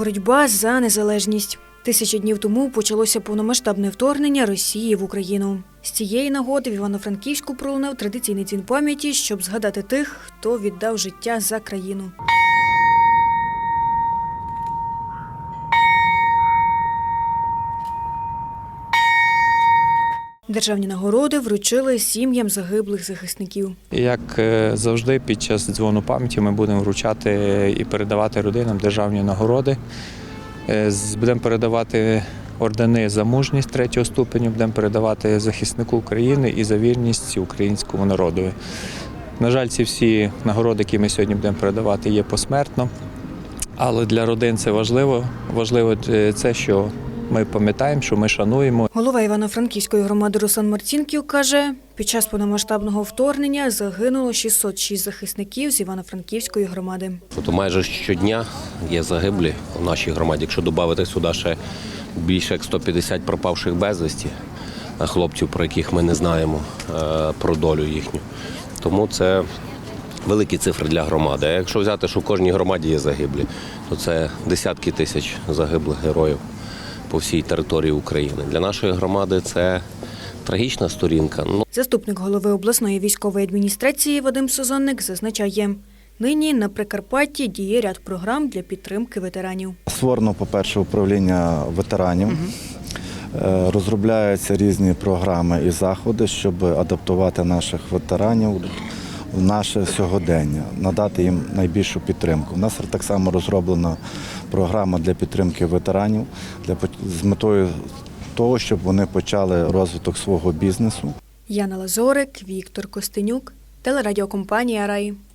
Боротьба за незалежність. Тисячі днів тому почалося повномасштабне вторгнення Росії в Україну. З цієї нагоди в Івано-Франківську пролунав традиційний дзвін пам'яті, щоб згадати тих, хто віддав життя за країну. Державні нагороди вручили сім'ям загиблих захисників. Як е, завжди, під час дзвону пам'яті ми будемо вручати і передавати родинам державні нагороди. Е, Будемо передавати ордени за мужність третього ступеню, будемо передавати захиснику України і за вірність українському народові. На жаль, ці всі нагороди, які ми сьогодні будемо передавати, є посмертно. Але для родин це важливо. Важливо е, це, що ми пам'ятаємо, що ми шануємо Голова Івано-Франківської громади Руслан Марцінків каже, під час повномасштабного вторгнення загинуло 606 захисників з Івано-Франківської громади. Тобто майже щодня є загиблі в нашій громаді. Якщо додати сюди ще більше як 150 пропавших безвісті е, хлопців, про яких ми не знаємо е, про долю їхню. Тому це великі цифри для громади. А якщо взяти, що в кожній громаді є загиблі, то це десятки тисяч загиблих героїв по всій території України. Для нашої громади це трагічна сторінка. Ну, Заступник голови обласної військової адміністрації Вадим Созонник зазначає, нині на Прикарпатті діє ряд програм для підтримки ветеранів. Створено, по-перше, управління ветеранів. Е, Розробляються різні програми і заходи, щоб адаптувати наших ветеранів в наше сьогодення, надати їм найбільшу підтримку. У нас так само розроблена програма для підтримки ветеранів для, з метою того, щоб вони почали розвиток свого бізнесу. Яна Лазорик, Віктор Костенюк, телерадіокомпанія Рай.